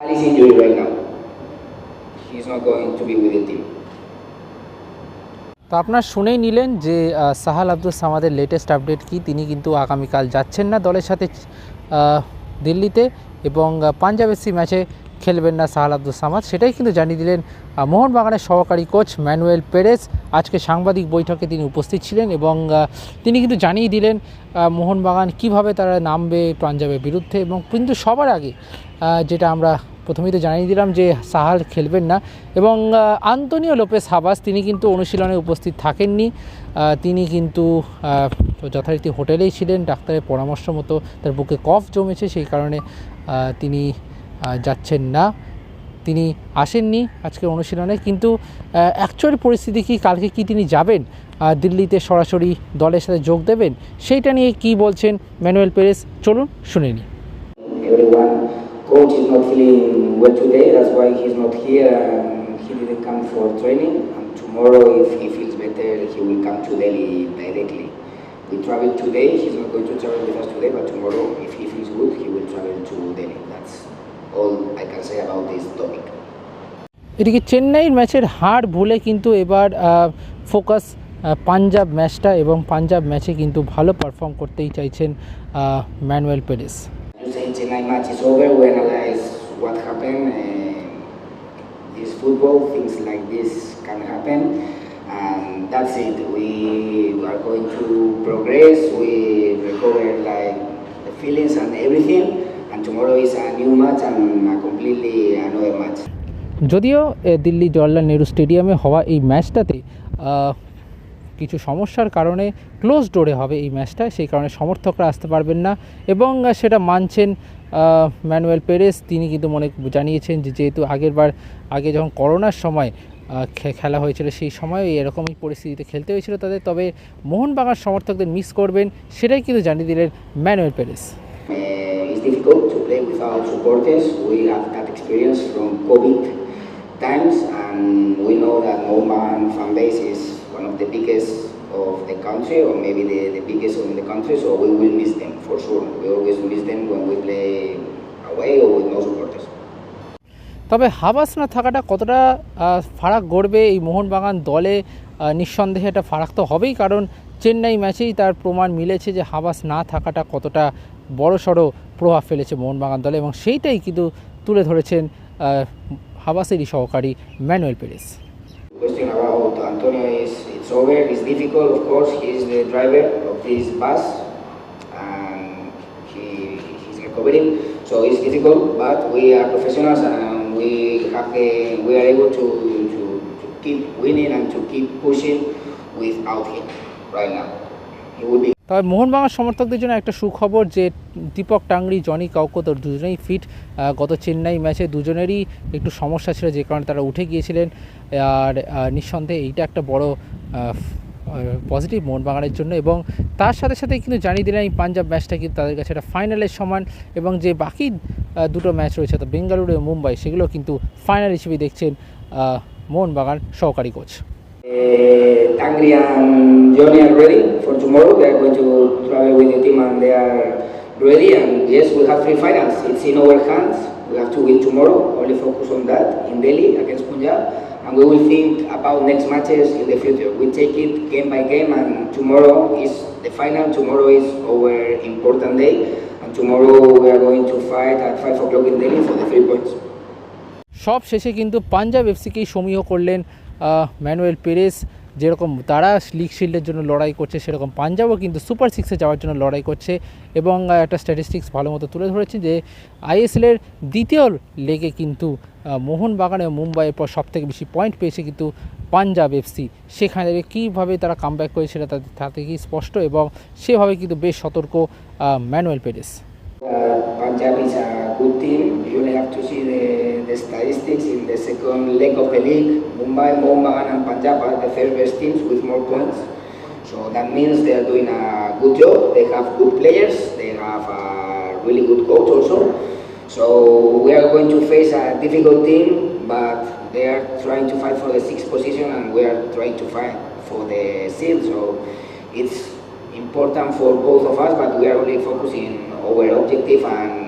He's injured right now. He's not going to be with the team. তো আপনার শুনেই নিলেন যে সাহাল আব্দুল সামাদের লেটেস্ট আপডেট কি তিনি কিন্তু আগামীকাল যাচ্ছেন না দলের সাথে দিল্লিতে এবং পাঞ্জাব এসসি ম্যাচে খেলবেন না সাহাল আব্দুল সামাদ সেটাই কিন্তু জানিয়ে দিলেন মোহনবাগানের সহকারী কোচ ম্যানুয়েল পেরেস আজকে সাংবাদিক বৈঠকে তিনি উপস্থিত ছিলেন এবং তিনি কিন্তু জানিয়ে দিলেন মোহনবাগান কীভাবে তারা নামবে পাঞ্জাবের বিরুদ্ধে এবং কিন্তু সবার আগে যেটা আমরা প্রথমেই তো জানিয়ে দিলাম যে সাহাল খেলবেন না। এবং আন্তনিও লোপেস হাবাস তিনি কিন্তু অনুশীলনে উপস্থিত থাকেননি। তিনি কিন্তু যথারীতি হোটেলেই ছিলেন ডাক্তারের পরামর্শ মতো তার বুকে কফ জমেছে সেই কারণে তিনি যাচ্ছেন না। তিনি আসেননি আজকে অনুশীলনে কিন্তু অ্যাকচুয়াল পরিস্থিতি কি কালকে কি তিনি যাবেন? দিল্লিতে সরাসরি দলের সাথে যোগ দেবেন? সেইটা নিয়ে কি বলছেন ম্যানুয়েল পেরেস? চলুন শুনে নিই। Everyone, coach is not feeling well today. That's why he's not here. Um, he didn't come for training. And tomorrow, if he feels better, he will come to Delhi directly. We travel today. He's not going to travel with us today, but tomorrow, if he feels good, he will travel to Delhi. That's all I can say about this topic. এদিকে চেন্নাইয়ের ম্যাচের হার ভুলে কিন্তু এবার focus Punjab ম্যাচটা এবং পাঞ্জাব ম্যাচে কিন্তু ভালো পারফর্ম করতেই চাইছেন Manuel Perez match is over, we analyze what happened. Uh, this football, things like this can happen, and that's it. We are going to progress. We recover like the feelings and everything. And tomorrow is a new match and a completely another match. যদিও দিল্লি জওয়াহরলাল নেহরু স্টেডিয়ামে হওয়া এই ম্যাচটাতে কিছু সমস্যার কারণে close ডোরে হবে এই ম্যাচটা সেই কারণে সমর্থকরা আসতে পারবেন না এবং সেটা মানছেন ম্যানুয়েল পেরেস তিনি কিন্তু মনে জানিয়েছেন যে যেহেতু আগের বার আগে যখন করোনার সময় খেলা হয়েছিল সেই সময় এরকমই পরিস্থিতিতে খেলতে হয়েছিল তাদের। তবে মোহনবাগান সমর্থকদের মিস করবেন সেটাই কিন্তু জানিয়ে দিলেন Manuel Perez. uh, Times and we know that Norman fan base is one of the biggest of the country or maybe the, the. For sure. We always miss them when we play away or with no supporters. তবে হাবাস না থাকাটা কতটা ফারাক গড়বে এই মোহনবাগান দলে নিঃসন্দেহে একটা ফারাক তো হবেই কারণ চেন্নাই ম্যাচেই তার প্রমাণ মিলেছে যে হাবাস না থাকাটা কতটা বড়সড় প্রভাব ফেলেছে মোহনবাগান দলে এবং সেইটাই কিন্তু তুলে ধরেছেন হাবাসেরই সহকারী Manuel Perez question about Antonio is it's over. It's difficult, of course. He's the driver of this bus, and he, he's recovering. So it's difficult, but we are professionals, and we have the, we are able to, to, to keep winning and to keep pushing without him right now. He will be তবে মোহনবাগান সমর্থকদের জন্য একটা সুখবর যে Dipak tangri Johnny কাউকোতর দুজনেই fit গত চেন্নাই ম্যাচে দুজনেরই একটু সমস্যা ছিল যে কারণে তারা উঠে গিয়েছিলেন আর নিঃসন্দেহে এইটা একটা বড় পজিটিভ মোট বাগানের জন্য এবং তার সাথে সাথে কিন্তু জানিয়ে দিলেন এই পাঞ্জাব ম্যাচটা কিন্তু তাদের কাছে একটা ফাইনালের সমান এবং যে বাকি দুটো ম্যাচ রয়েছে তো বেঙ্গালুরু এবং মুম্বাই, সেগুলো কিন্তু ফাইনাল হিসেবে দেখছেন মোহন বাগান সহকারী coach And we will think about next matches in the future. We take it game by game. And tomorrow is the final. Tomorrow is our important day. And tomorrow we are going to fight at 5 o'clock in Delhi for the three points. সব শেষে কিন্তু পাঞ্জাব এফসিকেই সমীহ করলেন Manuel Perez যেরকম তারা league শিল্ডের জন্য লড়াই করছে, সেরকম পাঞ্জাবও কিন্তু সুপার সিক্সে যাওয়ার জন্য লড়াই করছে এবং একটা স্ট্যাটিস্টিক্স ভালো মতো তুলে ধরেছে যে আইএসএলের দ্বিতীয় লেগে কিন্তু মোহনবাগানে মুম্বাইয়ের পর সবথেকে বেশি পয়েন্ট পেয়েছে কিন্তু পাঞ্জাব এফসি সেখানে থেকে কীভাবে তারা কামব্যাক করে সেটা তাদের তাতে কি স্পষ্ট এবং সেভাবে কিন্তু বেশ সতর্ক Manuel Perez. a good team. You only have to see the, the statistics in the second leg of the league. Mumbai, Mohan, and Punjab are the third best teams with more points. So that means they are doing a good job. They have good players. They have a really good coach also. So we are going to face a difficult team, but they are trying to fight for the sixth position, and we are trying to fight for the seal. So it's important for both of us, but we are only focusing on our objective and